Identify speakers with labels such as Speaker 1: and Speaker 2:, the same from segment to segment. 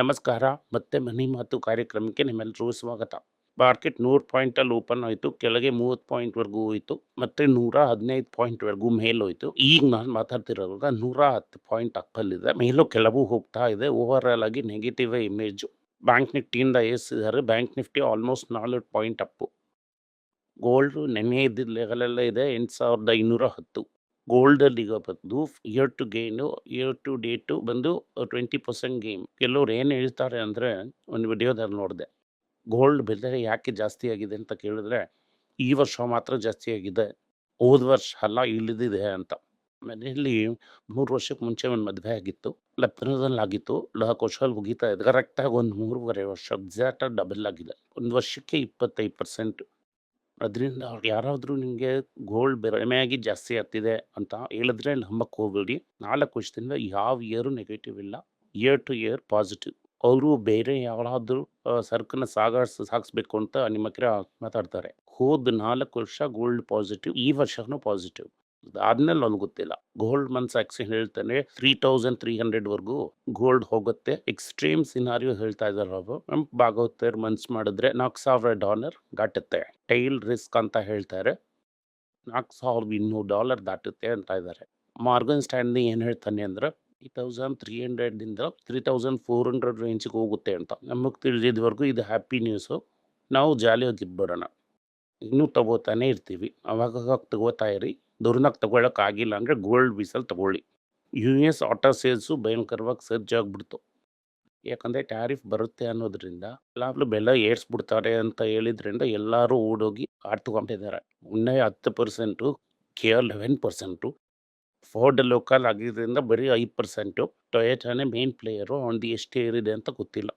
Speaker 1: ನಮಸ್ಕಾರ, ಮತ್ತೆ ಮನಿ ಮಾತು ಕಾರ್ಯಕ್ರಮಕ್ಕೆ ನಿಮ್ಮೆಲ್ಲರಿಗೂ ಸ್ವಾಗತ. ಮಾರ್ಕೆಟ್ ನೂರು ಪಾಯಿಂಟಲ್ಲಿ ಓಪನ್ ಆಯಿತು ಕೆಳಗೆ ಮೂವತ್ತು ಪಾಯಿಂಟ್ವರೆಗೂ ಹೋಯಿತು, ಮತ್ತು ನೂರ ಹದಿನೈದು ಪಾಯಿಂಟ್ವರೆಗೂ ಮೇಲೋಯ್ತು. ಈಗ ನಾನು ಮಾತಾಡ್ತಿರೋವಾಗ ನೂರ ಹತ್ತು ಪಾಯಿಂಟ್ ಅಪ್ಪಲ್ಲಿದೆ ಮೇಲೂ ಕೆಲವು ಹೋಗ್ತಾ ಇದೆ ಓವರ್ ಆಲ್ ಆಗಿ ನೆಗೆಟಿವ್ ಇಮೇಜು ಬ್ಯಾಂಕ್ ನಿಫ್ಟಿಯಿಂದ ಏರಿಸಿದ್ದಾರೆ ಬ್ಯಾಂಕ್ ನಿಫ್ಟಿ ಆಲ್ಮೋಸ್ಟ್ ನಾಲ್ಕು ಪಾಯಿಂಟ್ ಅಪ್ಪು. ಗೋಲ್ಡು ನೆನ್ನೆ ಇದ್ದಿದ್ದ ಲೆವೆಲೆಲ್ಲ ಇದೆ, ಎಂಟು ಸಾವಿರದ ಐನೂರ ಹತ್ತು. ಗೋಲ್ಡಲ್ಲಿ ಈಗ ಬಂದು year to gain year to date ಬಂದು ಟ್ವೆಂಟಿ ಪರ್ಸೆಂಟ್ ಗೇಮ್ ಕೆಲವ್ರು ಏನು ಹೇಳ್ತಾರೆ ಅಂದರೆ ಒಂದು ವಿಡಿಯೋದಲ್ಲಿ ನೋಡಿದೆ. ಗೋಲ್ಡ್ ಬೆಲೆ ಯಾಕೆ ಜಾಸ್ತಿ ಆಗಿದೆ ಅಂತ ಕೇಳಿದ್ರೆ, ಈ ವರ್ಷ ಮಾತ್ರ ಜಾಸ್ತಿ ಆಗಿದೆ. ಹೋದ ವರ್ಷ ಅಲ್ಲ, ಇಳಿದಿದೆ ಅಂತ. ಮನೆಯಲ್ಲಿ ಮೂರು ವರ್ಷಕ್ಕೆ ಮುಂಚೆ ಒಂದು ಮದುವೆ ಆಗಿತ್ತು. ಲಗ್ನದಲ್ಲಿ ಆಗಿತ್ತು. ನಾಲ್ಕು ಕೋಶಲ್ ಮುಗೀತಾ ಇದೆ ಕರೆಕ್ಟಾಗಿ ಒಂದು ಮೂರುವರೆ ವರ್ಷ ಎಕ್ಸಾಕ್ಟಾಗಿ ಡಬಲ್ ಆಗಿದೆ. ಒಂದು ವರ್ಷಕ್ಕೆ ಇಪ್ಪತ್ತೈದು ಪರ್ಸೆಂಟ್ ಅದರಿಂದ ಯಾರಾದರೂ ನಿಮಗೆ ಗೋಲ್ಡ್ ಬೆರಮೆಯಾಗಿ ಜಾಸ್ತಿ ಆಗ್ತಿದೆ ಅಂತ ಹೇಳಿದ್ರೆ ನಂಬಕ್ಕೆ ಹೋಗ್ಬೇಡಿ. ನಾಲ್ಕು ವರ್ಷದಿಂದ ಯಾವ ಇಯರು ನೆಗೆಟಿವ್ ಇಲ್ಲ. ಇಯರ್ ಟು ಇಯರ್ ಪಾಸಿಟಿವ್ ಅವರು ಬೇರೆ ಯಾರಾದರೂ ಸರಕನ್ನು ಸಾಗಾಡ್ಸ್, ಸಾಗಿಸ್ಬೇಕು ಅಂತ ನಿಮ್ಮ ಹತ್ರ ಮಾತಾಡ್ತಾರೆ. ಹೋದ ನಾಲ್ಕು ವರ್ಷ ಗೋಲ್ಡ್ ಪಾಸಿಟಿವ್ ಈ ವರ್ಷನೂ ಪಾಸಿಟಿವ್ ಅದಾದ್ಮೇಲೆ ನನಗೆ ಗೊತ್ತಿಲ್ಲ. ಗೋಲ್ಡ್ ಮನ್ ಸ್ಯಾಕ್ಸ್ ಹೇಳ್ತಾನೆ ತ್ರೀ ತೌಸಂಡ್ ತ್ರೀ ಹಂಡ್ರೆಡ್ವರೆಗೂ ಗೋಲ್ಡ್ ಹೋಗುತ್ತೆ. ಎಕ್ಸ್ಟ್ರೀಮ್ ಸಿನಾರಿಯೋ ಹೇಳ್ತಾ ಇದ್ದಾರೆ ಅವರು. ಭಾಗವತರ್ ಮನ್ಸ್ ಮಾಡಿದ್ರೆ ನಾಲ್ಕು ಸಾವಿರ ಡಾಲರ್ ದಾಟುತ್ತೆ. ಟೈಲ್ ರಿಸ್ಕ್ ಅಂತ ಹೇಳ್ತಾರೆ. ನಾಲ್ಕು ಸಾವಿರದ ಇನ್ನೂರು ಡಾಲರ್ ದಾಟುತ್ತೆ ಅಂತ ಇದ್ದಾರೆ ಮಾರ್ಗನ್ ಸ್ಟ್ಯಾಂಡ್ ಏನು ಹೇಳ್ತಾನೆ ಅಂದ್ರೆ ತ್ರೀ ತೌಸಂಡ್ ತ್ರೀ ಹಂಡ್ರೆಡ್ದಿಂದ ತ್ರೀ ತೌಸಂಡ್ ಫೋರ್ ಹಂಡ್ರೆಡ್ ರೇಂಜಿಗೆ ಹೋಗುತ್ತೆ ಅಂತ. ನಮಗೆ ತಿಳಿದಿದ್ವರೆಗೂ ಇದು ಹ್ಯಾಪಿ ನ್ಯೂಸು ನಾವು ಜಾಲಿಯಾಗಿ ಇದ್ಬಿಡೋಣ. ಇನ್ನೂ ತಗೋತಾನೆ ಇರ್ತೀವಿ. ಅವಾಗ ತಗೋತಾ ಇರಿ. ದುರ್ನಾಗ ತಗೊಳ್ಳೋಕ್ಕಾಗಿಲ್ಲ ಅಂದರೆ ಗೋಲ್ಡ್ ವೀಸಲ್ ತಗೊಳ್ಳಿ. ಯು ಎಸ್ ಆಟೋ ಸೇಲ್ಸು ಭಯಂಕರವಾಗಿ ಸರ್ಜ್ ಆಗಿಬಿಡ್ತು. ಯಾಕಂದರೆ ಟ್ಯಾರಿಫ್ ಬರುತ್ತೆ ಅನ್ನೋದ್ರಿಂದ ಎಲ್ಲಾಗಲೂ ಬೆಲ್ಲ ಏರ್ಸ್ಬಿಡ್ತಾರೆ ಅಂತ ಹೇಳಿದ್ರಿಂದ ಎಲ್ಲರೂ ಓಡೋಗಿ ಕಾರ್ ತಗೊಂಡಿದ್ದಾರೆ ಉನ್ನೆ ಹತ್ತು percent care eleven percent, Ford local ಆಗಿದ್ದರಿಂದ ಬರೀ ಐದು ಪರ್ಸೆಂಟು. ಟೊಯೇಟಾನೇ ಮೇನ್ ಪ್ಲೇಯರು ಅವ್ನದು ಎಷ್ಟು ಏರಿದೆ ಅಂತ ಗೊತ್ತಿಲ್ಲ.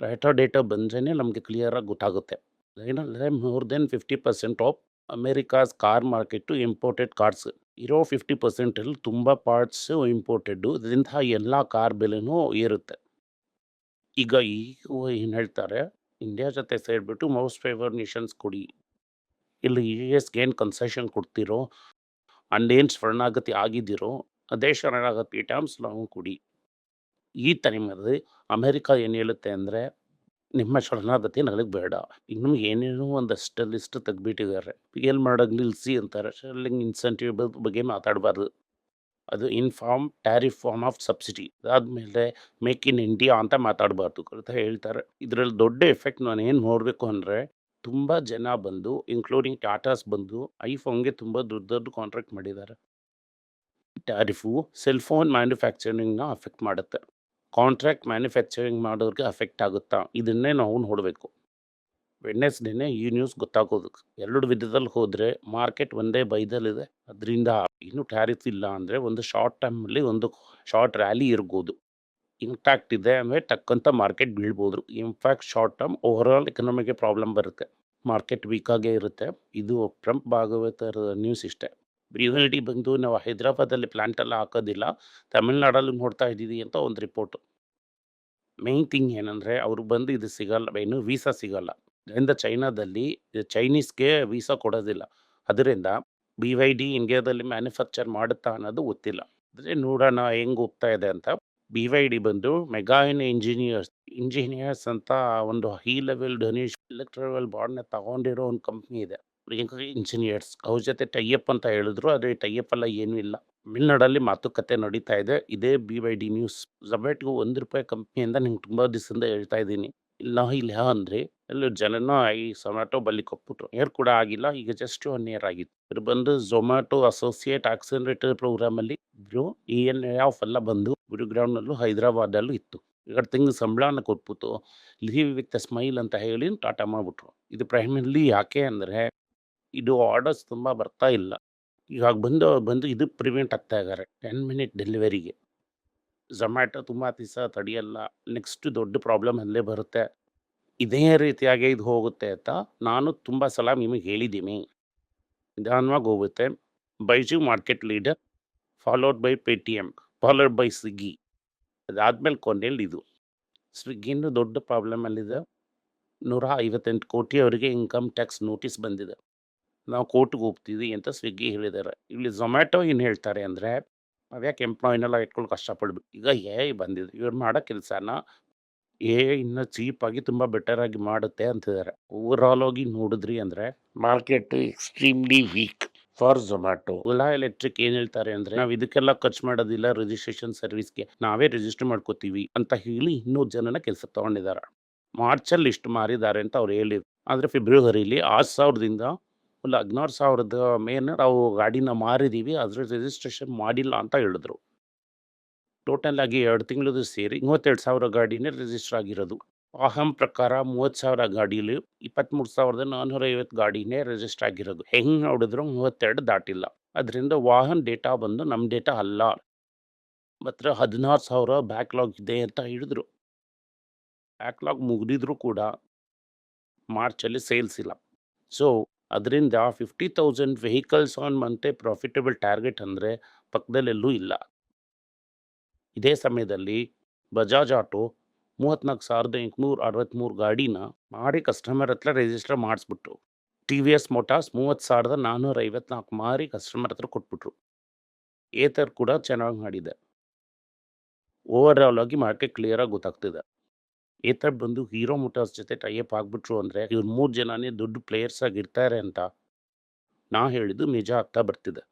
Speaker 1: ಟೊಯೆಟೋ ಡೇಟಾ ಬಂದ್ರೇ ನಮಗೆ ಕ್ಲಿಯರಾಗಿ ಗೊತ್ತಾಗುತ್ತೆ. ಏನಂದರೆ more than fifty percent of America's car market imported cars. ಇರೋ ಫಿಫ್ಟಿ ಪರ್ಸೆಂಟಲ್ಲಿ ತುಂಬ ಪಾರ್ಟ್ಸು ಇಂಪೋರ್ಟೆಡ್ಡು. ಇದರಿಂದ ಎಲ್ಲ ಕಾರ್ ಬೆಲೆನೂ ಏರುತ್ತೆ. ಈಗ ಈಗ ಏನು ಹೇಳ್ತಾರೆ, ಇಂಡಿಯಾ ಜೊತೆ ಸೇರಿಬಿಟ್ಟು ಮೋಸ್ಟ್ ಫೇವರ್ ನೇಷನ್ಸ್ ಕೊಡಿ. ಇಲ್ಲಿ ಯು ಎಸ್ಗೆ ಏನು ಕನ್ಸೆಷನ್ ಕೊಡ್ತಿರೋ, ಅಂಡ್ ಏನು ಶರಣಾಗತಿ ಆಗಿದ್ದಿರೋ, ಅದೇ ಶರಣಾಗತಿ ಟರ್ಮ್ಸ್ ನಾವು ಕೊಡಿ. ಈ ಟೈಮಲ್ಲಿ ಅಮೇರಿಕ ಏನು ಹೇಳುತ್ತೆ ಅಂದರೆ ನಿಮ್ಮ ಶರಣಾಗತಿ ನನಗೆ ಬೇಡ. ನಮ್ಗೆ ಏನೇನೋ ಒಂದಷ್ಟು ಲಿಸ್ಟ್ ತೆಗ್ಬಿಟ್ಟಿದ್ದಾರೆ ಏನು ಮಾಡೋದು ನಿಲ್ಸಿ ಅಂತಾರೆ. ಶೆಲ್ಲಿಂಗ್ ಇನ್ಸೆಂಟಿವ್ ಬಗ್ಗೆ ಮಾತಾಡಬಾರ್ದು. ಅದು in form tariff form of subsidy. ಅದಾದಮೇಲೆ ಮೇಕ್ ಇನ್ ಇಂಡಿಯಾ ಅಂತ ಮಾತಾಡಬಾರ್ದು ಅಂತ ಹೇಳ್ತಾರೆ. ಇದರಲ್ಲಿ ದೊಡ್ಡ ಎಫೆಕ್ಟ್ ನಾನು ಏನು ನೋಡಬೇಕು ಅಂದರೆ ತುಂಬ ಜನ ಬಂದು ಇನ್ಕ್ಲೂಡಿಂಗ್ ಟಾಟಾಸ್ ಬಂದು, ಐಫೋನ್ಗೆ ತುಂಬ ದೊಡ್ಡ ದೊಡ್ಡ ಕಾಂಟ್ರಾಕ್ಟ್ ಮಾಡಿದ್ದಾರೆ. ಟ್ಯಾರಿಫು ಸೆಲ್ಫೋನ್ ಮ್ಯಾನುಫ್ಯಾಕ್ಚರಿಂಗ್ನ ಅಫೆಕ್ಟ್ ಮಾಡುತ್ತೆ. ಕಾಂಟ್ರಾಕ್ಟ್ ಮ್ಯಾನುಫ್ಯಾಕ್ಚರಿಂಗ್ ಮಾಡೋರಿಗೆ ಅಫೆಕ್ಟ್ ಆಗುತ್ತಾ? ಇದನ್ನೇ ನಾವು ನೋಡಬೇಕು. ವೆಡ್ನೆಸ್ಡೇನೆ ಈ ನ್ಯೂಸ್ ಗೊತ್ತಾಗೋದು. ಎರಡು ವಿಧದಲ್ಲಿ ಹೋದರೆ ಮಾರ್ಕೆಟ್ ಒಂದೇ ಬೈದಲ್ಲಿದೆ. ಅದರಿಂದ ಇನ್ನೂ ಟ್ಯಾರಿಫ್ ಇಲ್ಲ ಅಂದರೆ ಒಂದು ಶಾರ್ಟ್ ಟೈಮಲ್ಲಿ ಒಂದು ಶಾರ್ಟ್ ರ್ಯಾಲಿ ಇರ್ಬೋದು. ಇಂಪ್ಯಾಕ್ಟ್ ಇದೆ ಅಂದರೆ ತಕ್ಕಂಥ market ಬೀಳ್ಬೋದು. In fact short term over all ಎಕನಾಮಿಗೆ problem ಬರುತ್ತೆ. ಮಾರ್ಕೆಟ್ ವೀಕಾಗೇ ಇರುತ್ತೆ. ಇದು ಟ್ರಂಪ್ ಭಾಗವತರ ನ್ಯೂಸ್ ಇಷ್ಟೇ. ರಿಯಾಲಿಟಿ ಬಂದು ನಾವು ಹೈದರಾಬಾದಲ್ಲಿ ಪ್ಲಾಂಟ್ ಎಲ್ಲ ಹಾಕೋದಿಲ್ಲ, ತಮಿಳ್ನಾಡಲ್ಲಿ ನೋಡ್ತಾ ಇದ್ದೀವಿ ಅಂತ ಒಂದು ರಿಪೋರ್ಟು ಮೇನ್ ಥಿಂಗ್ ಏನಂದರೆ ಅವ್ರು ಬಂದು ಇದು ಸಿಗಲ್ಲ ಏನು ವೀಸಾ ಸಿಗಲ್ಲ. ಇದರಿಂದ ಚೈನಾದಲ್ಲಿ ಚೈನೀಸ್ಗೆ ವೀಸಾ ಕೊಡೋದಿಲ್ಲ. ಅದರಿಂದ ಬಿ ವೈ ಡಿ ಇಂಡಿಯಾದಲ್ಲಿ ಮ್ಯಾನುಫ್ಯಾಕ್ಚರ್ ಮಾಡುತ್ತಾ ಅನ್ನೋದು ಗೊತ್ತಿಲ್ಲ. ಅಂದರೆ ನೋಡೋಣ ಹೆಂಗೆ ಹೋಗ್ತಾ ಇದೆ ಅಂತ ಬಿ ವೈ ಡಿ ಬಂದು ಮೆಗಾಯಿನ್ ಇಂಜಿನಿಯರ್ಸ್ ಇಂಜಿನಿಯರ್ಸ್ ಅಂತ ಒಂದು ಹೈ ಲೆವೆಲ್ ಡೊನೇಷನ್ ಎಲೆಕ್ಟ್ರಿಕಲ್ ಬಾಂಡ್ನ ತಗೊಂಡಿರೋ ಒಂದು ಕಂಪ್ನಿ ಇದೆ. ಇಂಜಿನಿಯರ್ಸ್ ಅವ್ರ ಜೊತೆ ಟೈಅಪ್ ಅಂತ ಹೇಳಿದ್ರು. ಆದರೆ ಟೈಅಪ್ ಎಲ್ಲ ಏನೂ ಇಲ್ಲ. ಮಿಲ್ನಾಡಲ್ಲಿ ಮಾತುಕತೆ ನಡೀತಾ ಇದೆ. ಇದೇ B Y D news Zomato ಒಂದು ರೂಪಾಯಿ ಕಂಪ್ನಿಯಿಂದ ನಿಂಗೆ ತುಂಬ ದಿವಸದಿಂದ ಹೇಳ್ತಾ ಇದ್ದೀನಿ. ಇಲ್ಲ ಇಲ್ಲ ಅಂದರೆ ಎಲ್ಲ ಜನನ ಈ ಝೊಮ್ಯಾಟೊ ಬಲ್ಲಿ ಕೊಟ್ಬಿಟ್ರು. ಏರ್ ಕೂಡ ಆಗಿಲ್ಲ. ಈಗ ಜಸ್ಟ್ ಒನ್ ಇಯರ್ ಆಗಿತ್ತು. ಇವ್ರು ಬಂದು ಝೊಮ್ಯಾಟೊ ಅಸೋಸಿಯೇಟ್ ಆಕ್ಸಿಲರೇಟರ್ ಪ್ರೋಗ್ರಾಮಲ್ಲಿ ಇದ್ರು. ಇ ಎನ್ ಆಫ್ ಎಲ್ಲ ಬಂದು ಗುರುಗ್ರಾಮ್ನಲ್ಲೂ ಹೈದರಾಬಾದಲ್ಲೂ ಇತ್ತು. ಎರಡು ತಿಂಗ್ ಸಂಬಳನ ಕೊಟ್ಬಿಟ್ಟು ಲೀವ್ ವಿತ್ ಸ್ಮೈಲ್ ಅಂತ ಹೇಳಿ ಟಾಟಾ ಮಾಡಿಬಿಟ್ರು. ಇದು ಪ್ರೈಮರ್ಲಿ ಯಾಕೆ ಅಂದರೆ ಇದು ಆರ್ಡರ್ಸ್ ತುಂಬ ಬರ್ತಾ ಇಲ್ಲ. ಇವಾಗ ಬಂದು ಬಂದು ಇದು ಪ್ರಿವೆಂಟ್ ಆಗ್ತಾ ಇದ್ದಾರೆ ಟೆನ್ ಮಿನಿಟ್ ಡೆಲಿವರಿಗೆ ಝೊಮ್ಯಾಟೊ ತುಂಬ ದಿವಸ ತಡೆಯಲ್ಲ. ನೆಕ್ಸ್ಟ್ ದೊಡ್ಡ ಪ್ರಾಬ್ಲಮ್ ಅಲ್ಲೇ ಬರುತ್ತೆ. ಇದೇ ರೀತಿಯಾಗಿ ಇದು ಹೋಗುತ್ತೆ ಅಂತ ನಾನು ತುಂಬ ಸಲ ನಿಮಗೆ ಹೇಳಿದ್ದೀನಿ. ನಿಧಾನವಾಗಿ ಹೋಗುತ್ತೆ. Byju market leader followed by Paytm followed by Swiggy ಅದಾದಮೇಲೆ ಕೊನೆಯಲ್ಲಿ ಇದು. ಸ್ವಿಗ್ಗಿನೂ ದೊಡ್ಡ ಪ್ರಾಬ್ಲಮಲ್ಲಿದೆ ನೂರ ಐವತ್ತೆಂಟು ಕೋಟಿ ಅವರಿಗೆ ಇನ್ಕಮ್ ಟ್ಯಾಕ್ಸ್ ನೋಟಿಸ್ ಬಂದಿದೆ. ನಾವು ಕೋರ್ಟ್ಗೆ ಹೋಗ್ತೀವಿ ಅಂತ ಸ್ವಿಗ್ಗಿ ಹೇಳಿದ್ದಾರೆ ಇಲ್ಲಿ ಝೊಮ್ಯಾಟೊ ಏನು ಹೇಳ್ತಾರೆ ಅಂದರೆ ಅದ್ಯಾಕೆ ಎಂಪ್ಲಾಯಿನೆಲ್ಲ ಇಟ್ಕೊಂಡು ಕಷ್ಟಪಡ್ಬೇಕು ಈಗ ಎ ಬಂದಿದೆ. ಇವ್ರು ಮಾಡೋ ಕೆಲಸನ ಎ ಇನ್ನು ಚೀಪಾಗಿ ತುಂಬ ಬೆಟರಾಗಿ ಮಾಡುತ್ತೆ ಅಂತಿದ್ದಾರೆ ಓವರ್ಆಲ್ ಆಗಿ ನೋಡಿದ್ರಿ ಅಂದರೆ market extremely weak for Zomato Ola electric ಏನು ಹೇಳ್ತಾರೆ ಅಂದರೆ, ನಾವು ಇದಕ್ಕೆಲ್ಲ ಖರ್ಚು ಮಾಡೋದಿಲ್ಲ ರಿಜಿಸ್ಟ್ರೇಷನ್ ಸರ್ವಿಸ್ಗೆ ನಾವೇ ರಿಜಿಸ್ಟರ್ ಮಾಡ್ಕೋತೀವಿ ಅಂತ ಹೇಳಿ ಇನ್ನೂ ಜನನ ಕೆಲಸ ತೊಗೊಂಡಿದ್ದಾರೆ ಮಾರ್ಚಲ್ಲಿ ಇಷ್ಟು ಮಾರಿದ್ದಾರೆ ಅಂತ ಅವ್ರು ಹೇಳಿದ್ರು. ಆದರೆ ಫೆಬ್ರವರಿಲಿ ಆರು ಸಾವಿರದಿಂದ ಒಂದು ಹದಿನಾರು ಸಾವಿರದ ಮೇಲೆ ನಾವು ಗಾಡಿನ ಮಾರಿದ್ದೀವಿ ಅದ್ರ ರಿಜಿಸ್ಟ್ರೇಷನ್ ಮಾಡಿಲ್ಲ ಅಂತ ಹೇಳಿದ್ರು. ಟೋಟಲ್ ಆಗಿ ಎರಡು ತಿಂಗಳದು ಸೇರಿ ಮೂವತ್ತೆರಡು ಸಾವಿರ ಗಾಡಿನೇ ರಿಜಿಸ್ಟರ್ ಆಗಿರೋದು. ಅಹಂ ಪ್ರಕಾರ ಮೂವತ್ತು ಸಾವಿರ ಗಾಡೀಲಿ ಇಪ್ಪತ್ತ್ಮೂರು ಸಾವಿರದ ನಾನ್ನೂರ ಐವತ್ತು ಗಾಡಿನೇ ರಿಜಿಸ್ಟರ್ ಆಗಿರೋದು. ಹೆಂಗೆ ನೋಡಿದ್ರು ಮೂವತ್ತೆರಡು ದಾಟಿಲ್ಲ. ಅದರಿಂದ ವಾಹನ ಡೇಟಾ ಬಂದು ನಮ್ಮ ಡೇಟಾ ಅಲ್ಲ. ಮಾತ್ರ ಹದಿನಾರು ಸಾವಿರ ಬ್ಯಾಕ್ಲಾಗ್ ಇದೆ ಅಂತ ಹೇಳಿದ್ರು. ಬ್ಯಾಕ್ಲಾಗ್ ಮುಗಿದಿದ್ರು ಕೂಡ ಮಾರ್ಚಲ್ಲಿ ಸೇಲ್ಸ್ ಇಲ್ಲ. ಸೊ ಅದರಿಂದ fifty thousand vehicles on month profitable target ಅಂದರೆ ಪಕ್ಕದಲ್ಲೆಲ್ಲೂ ಇಲ್ಲ. ಇದೇ ಸಮಯದಲ್ಲಿ ಬಜಾಜ್ ಆಟೋ ಮೂವತ್ತ್ನಾಲ್ಕು ಸಾವಿರದ ಎಂಟುನೂರ ಅರವತ್ತ್ಮೂರು ಗಾಡಿನ ಮಾಡಿ ಕಸ್ಟಮರ್ ಹತ್ರ ರಿಜಿಸ್ಟರ್ ಮಾಡಿಸ್ಬಿಟ್ರು. ಟಿ ವಿ ಎಸ್ ಮೋಟಾರ್ಸ್ ಮೂವತ್ತು ಸಾವಿರದ ನಾನ್ನೂರ ಐವತ್ನಾಲ್ಕು ಮಾರಿ ಕಸ್ಟಮರ್ ಹತ್ರ ಕೊಟ್ಬಿಟ್ರು. ಏತರ್ ಕೂಡ ಚೆನ್ನಾಗಿ ಮಾಡಿದೆ. ಓವರ್ ಆಲ್ ಆಗಿ ಮಾರ್ಕೆಟ್ ಕ್ಲಿಯರಾಗಿ ಗೊತ್ತಾಗ್ತಿದೆ. ಏತರ್ ಬಂದು ಹೀರೋ ಮೋಟಾರ್ಸ್ ಜೊತೆ ಟೈಅಪ್ ಆಗಿಬಿಟ್ರು ಅಂದರೆ ಇವ್ರು ಮೂರು ಜನನೇ ದೊಡ್ಡ ಪ್ಲೇಯರ್ಸ್ ಆಗಿ ಇರ್ತಾರೆ ಅಂತ ನಾ ಹೇಳಿದ್ದು ನಿಜ ಆಗ್ತಾ ಬರ್ತಿದೆ.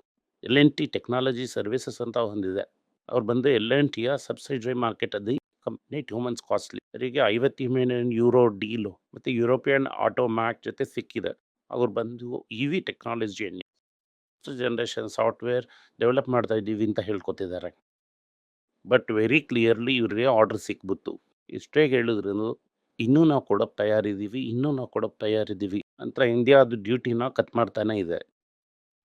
Speaker 1: L N T technology services ಅಂತ ಹೊಂದಿದೆ. ಅವ್ರು ಬಂದು ಎಲ್ ಎನ್ ಟಿಯ ಸಬ್ಸಿಡರಿ ಮಾರ್ಕೆಟ್ ಅದು ಕಂಪ್ನಿ ಹ್ಯೂಮನ್ಸ್ ಕಾಸ್ಟ್ಲಿ ಅವರಿಗೆ ಐವತ್ತು ಮಿಲಿಯನ್ ಯೂರೋ ಡೀಲು ಮತ್ತು ಯುರೋಪಿಯನ್ ಆಟೋ ಮ್ಯಾಕ್ ಜೊತೆ ಸಿಕ್ಕಿದೆ. ಅವ್ರು ಬಂದು ಇ ವಿ ಟೆಕ್ನಾಲಜಿಯನ್ನು ಜನ್ರೇಷನ್ ಸಾಫ್ಟ್ವೇರ್ ಡೆವಲಪ್ ಮಾಡ್ತಾ ಇದ್ದೀವಿ ಅಂತ ಹೇಳ್ಕೊತಿದ್ದಾರೆ. ಬಟ್ ವೆರಿ ಕ್ಲಿಯರ್ಲಿ ಇವರಿಗೆ ಆರ್ಡರ್ ಸಿಕ್ಬಿತ್ತು. ಇಷ್ಟೇ ಹೇಳಿದ್ರು ಇನ್ನೂ ನಾವು ಕೊಡೋಕ್ಕೆ ತಯಾರಿದ್ದೀವಿ, ಇನ್ನೂ ನಾವು ಕೊಡೋಕ್ಕೆ ತಯಾರಿದ್ದೀವಿ. ಅಂತ ಇಂಡಿಯಾದ ಡ್ಯೂಟಿನ ಕಟ್ ಮಾಡ್ತಾನೆ ಇದೆ.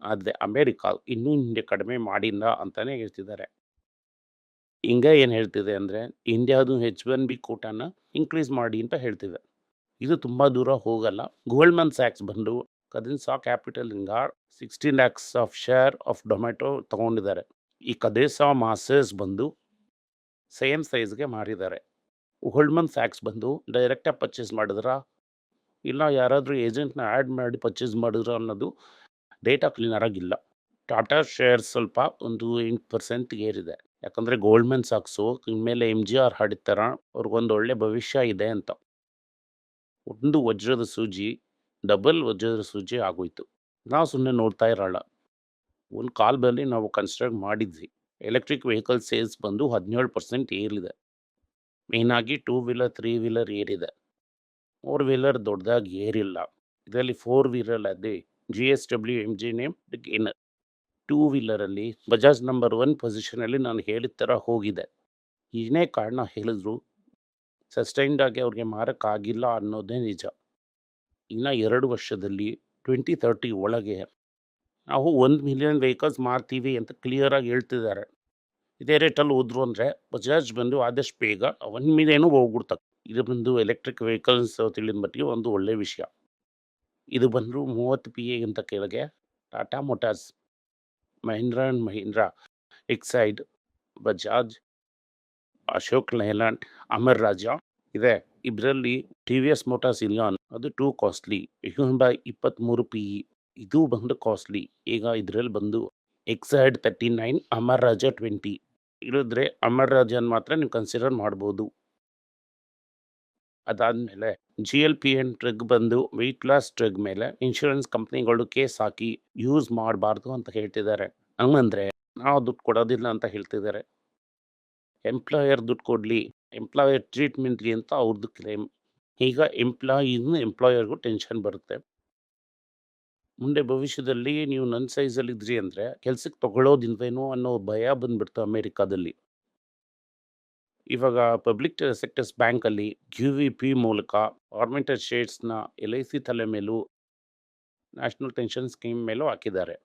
Speaker 1: ಆದರೆ ಅಮೇರಿಕಾ ಇನ್ನೂ ಹಿಂದೆ ಕಡಿಮೆ ಮಾಡಿಲ್ಲ ಅಂತಲೇ ಹೇಳ್ತಿದ್ದಾರೆ. ಹಿಂಗೆ ಏನು ಹೇಳ್ತಿದೆ ಅಂದರೆ ಇಂಡಿಯಾದು ಹೆಚ್ ಒನ್ ಬಿ ಕೋಟಾನ ಇನ್ಕ್ರೀಸ್ ಮಾಡಿ ಅಂತ ಹೇಳ್ತಿದೆ ಇದು ತುಂಬ ದೂರ ಹೋಗಲ್ಲ. ಗೋಲ್ಡ್ಮನ್ ಸ್ಯಾಕ್ಸ್ ಬಂದು ಕದಿನ್ಸಾ ಕ್ಯಾಪಿಟಲಿಂದ sixteen lakhs of share of Zomato ತೊಗೊಂಡಿದ್ದಾರೆ. ಈ ಕದೇಸಾ ಮಾಸಸ್ ಬಂದು ಸೇಮ್ ಸೈಜ್ಗೆ ಮಾರಿದ್ದಾರೆ. ಗೋಲ್ಡ್ಮನ್ ಸ್ಯಾಕ್ಸ್ ಬಂದು ಡೈರೆಕ್ಟಾಗಿ ಪರ್ಚೇಸ್ ಮಾಡಿದ್ರಾ? ಇಲ್ಲ, ಯಾರಾದರೂ ಏಜೆಂಟ್ನ ಆ್ಯಡ್ ಮಾಡಿ ಪರ್ಚೇಸ್ ಮಾಡಿದ್ರ ಅನ್ನೋದು ಡೇಟಾ ಕ್ಲೀನರ್ ಆಗಿಲ್ಲ. ಟಾಟಾ ಶೇರ್ ಸ್ವಲ್ಪ ಒಂದು ಎಂಟು ಪರ್ಸೆಂಟ್ ಏರಿದೆ. ಯಾಕಂದರೆ ಗೋಲ್ಡ್ಮನ್ ಸಾಕ್ಸು ಇನ್ಮೇಲೆ ಎಂ ಜಿ ಆರ್ ಹಾಡಿತಾರ ಅವ್ರಿಗೊಂದು ಒಳ್ಳೆ ಭವಿಷ್ಯ ಇದೆ ಅಂತ. ಒಂದು ವಜ್ರದ ಸೂಜಿ ಡಬಲ್ ವಜ್ರದ ಸೂಜಿ ಆಗೋಯ್ತು. ನಾವು ಸುಮ್ಮನೆ ನೋಡ್ತಾ ಇರೋಲ್ಲ. ಒಂದು ಕಾಲದಲ್ಲಿ ನಾವು ಕನ್ಸ್ಟ್ರಕ್ಟ್ ಮಾಡಿದ್ವಿ. ಎಲೆಕ್ಟ್ರಿಕ್ ವೆಹಿಕಲ್ ಸೇಲ್ಸ್ ಬಂದು ಹದಿನೇಳು ಪರ್ಸೆಂಟ್ ಏರಿದೆ. ಮೇಯ್ನಾಗಿ ಟೂ ವೀಲರ್ ತ್ರೀ ವೀಲರ್ ಏರಿದೆ. ಫೋರ್ ವೀಲರ್ ದೊಡ್ಡದಾಗಿ ಏರಿಲ್ಲ. ಇದರಲ್ಲಿ ಫೋರ್ ವೀಲರ್ ಅದೇ G S W M G name gainer two ವೀಲರಲ್ಲಿ Bajaj number one ಪೊಸಿಷನಲ್ಲಿ ನಾನು ಹೇಳಿದ ಥರ ಹೋಗಿದೆ. ಏನೇ ಕಾರಣ ಹೇಳಿದ್ರು. ಸಸ್ಟೈನ್ಡ್ ಆಗಿ ಅವ್ರಿಗೆ ಮಾರಕ್ಕಾಗಿಲ್ಲ ಅನ್ನೋದೇ ನಿಜ. ಇನ್ನು ಎರಡು ವರ್ಷದಲ್ಲಿ ಟ್ವೆಂಟಿ ತರ್ಟಿ ಒಳಗೆ ನಾವು ಒಂದು ಮಿಲಿಯನ್ ವೆಹಿಕಲ್ಸ್ ಮಾರ್ತೀವಿ ಅಂತ ಕ್ಲಿಯರಾಗಿ ಹೇಳ್ತಿದ್ದಾರೆ. ಇದೇ ರೇಟಲ್ಲಿ ಹೋದ್ರು ಅಂದರೆ ಬಜಾಜ್ ಬಂದು ಆದಷ್ಟು ಬೇಗ ಒನ್ ಮಿಲಿಯನು ಹೋಗ್ಬಿಡ್ತದೆ. ಇದು ಬಂದು ಎಲೆಕ್ಟ್ರಿಕ್ ವೆಹಿಕಲ್ಸ್ ತಿಳಿದ ಮಟ್ಟಿಗೆ ಒಂದು ಒಳ್ಳೆಯ ವಿಷಯ. ಇದು ಬಂದರು ಮೂವತ್ತು ಪಿ ಎಗಿಂತ ಕೆಳಗೆ Tata Motors Mahindra and Mahindra Exide Bajaj Ashok Leyland Amar Raja ಇದೆ. ಇದರಲ್ಲಿ ಟಿ ವಿ ಎಸ್ ಮೋಟಾರ್ಸ್ ಇಲ್ಲಾನ್ ಅದು ಟೂ ಕಾಸ್ಟ್ಲಿ ಬೈ ಇಪ್ಪತ್ತ್ಮೂರು ಪಿ ಇ ಇದು ಬಂದು ಕಾಸ್ಟ್ಲಿ ಈಗ ಇದರಲ್ಲಿ ಬಂದು Exide thirty nine Amar Raja twenty ಇಳಿದ್ರೆ ಅಮರ್ ರಾಜನ್ ಮಾತ್ರ ನೀವು ಕನ್ಸಿಡರ್ ಮಾಡ್ಬೋದು. ಅದಾದಮೇಲೆ G L P N drug ಬಂದು ವೆಯ್ಟ್ ಲಾಸ್ ಡ್ರಗ್ ಮೇಲೆ ಇನ್ಶೂರೆನ್ಸ್ ಕಂಪ್ನಿಗಳು ಕೇಸ್ ಹಾಕಿ ಯೂಸ್ ಮಾಡಬಾರ್ದು ಅಂತ ಹೇಳ್ತಿದ್ದಾರೆ. ಹಂಗಂದರೆ ನಾವು ದುಡ್ಡು ಕೊಡೋದಿಲ್ಲ ಅಂತ ಹೇಳ್ತಿದ್ದಾರೆ. ಎಂಪ್ಲಾಯರ್ ದುಡ್ಡು ಕೊಡಲಿ ಎಂಪ್ಲಾಯರ್ ಟ್ರೀಟ್ಮೆಂಟ್ಲಿ ಅಂತ ಅವ್ರದ್ದು ಕ್ಲೇಮ್ ಈಗ ಎಂಪ್ಲಾಯಿನೂ ಎಂಪ್ಲಾಯರ್ಗೂ ಟೆನ್ಷನ್ ಬರುತ್ತೆ. ಮುಂದೆ ಭವಿಷ್ಯದಲ್ಲಿ ನೀವು ನನ್ನ ಸೈಜಲ್ಲಿ ಇದ್ರಿ ಅಂದರೆ ಕೆಲ್ಸಕ್ಕೆ ತಗೊಳ್ಳೋದಿಲ್ವೇನೋ ಅನ್ನೋ ಭಯ ಬಂದ್ಬಿಡ್ತು ಅಮೇರಿಕಾದಲ್ಲಿ. ಇವಾಗ ಪಬ್ಲಿಕ್ ಸೆಕ್ಟರ್ಸ್ ಬ್ಯಾಂಕಲ್ಲಿ ಕ್ಯೂ ವಿ ಪಿ ಮೂಲಕ ಗೌರ್ಮೆಂಟೆಡ್ ಶೇರ್ಸ್ನ ಎಲ್ ಐ ಸಿ ತಲೆ ಮೇಲೂ ನ್ಯಾಷನಲ್ ಪೆನ್ಷನ್ ಸ್ಕೀಮ್ ಮೇಲೂ ಹಾಕಿದ್ದಾರೆ.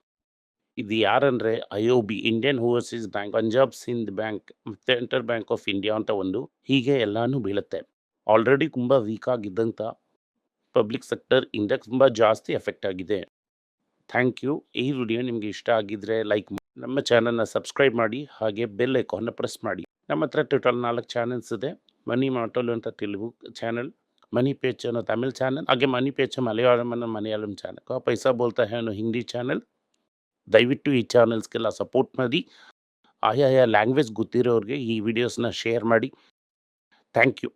Speaker 1: ಇದು ಯಾರಂದರೆ I O B Indian overseas bank Punjab Sind bank ಮತ್ತು ಸೆಂಟ್ರಲ್ ಬ್ಯಾಂಕ್ ಆಫ್ ಇಂಡಿಯಾ ಅಂತ ಒಂದು ಹೀಗೆ ಎಲ್ಲನೂ ಬೀಳುತ್ತೆ. ಆಲ್ರೆಡಿ ತುಂಬ ವೀಕ್ ಆಗಿದ್ದಂಥ ಪಬ್ಲಿಕ್ ಸೆಕ್ಟರ್ ಇಂಡೆಕ್ಸ್ ತುಂಬ ಜಾಸ್ತಿ ಎಫೆಕ್ಟ್ ಆಗಿದೆ. Thank you. ಈ ವಿಡಿಯೋ ನಿಮಗೆ ಇಷ್ಟ ಆಗಿದ್ರೆ ಲೈಕ್ ನಮ್ಮ ಚಾನಲ್ನ ಸಬ್ಸ್ಕ್ರೈಬ್ ಮಾಡಿ, ಹಾಗೆ ಬೆಲ್ ಐಕಾನ್ನ ಪ್ರೆಸ್ ಮಾಡಿ. ನಮ್ಮ ಹತ್ರ ಟೋಟಲ್ ನಾಲ್ಕು ಚಾನಲ್ಸ್ ಇದೆ. ಮನಿ ಮಾಟೋಲ್ ಅಂತ ತೆಲುಗು ಚಾನಲ್ ಮನಿ ಪೇಚ್ ಅನ್ನೋ ತಮಿಳ್ ಚಾನಲ್ ಹಾಗೆ ಮನಿ ಪೇಚ್ ಮಲಯಾಳಂ ಅನ್ನೋ ಮಲಯಾಳಂ ಚಾನಲ್ ಪೈಸಾ ಬೋಲ್ತಾ ಹೇ ಅನ್ನೋ ಹಿಂದಿ ಚಾನಲ್ ದಯವಿಟ್ಟು ಈ ಚಾನಲ್ಸ್ಗೆಲ್ಲ ಸಪೋರ್ಟ್ ಮಾಡಿ. ಆಯಾ ಲ್ಯಾಂಗ್ವೇಜ್ ಗೊತ್ತಿರೋರಿಗೆ ಈ ವಿಡಿಯೋಸ್ನ ಶೇರ್ ಮಾಡಿ. Thank you.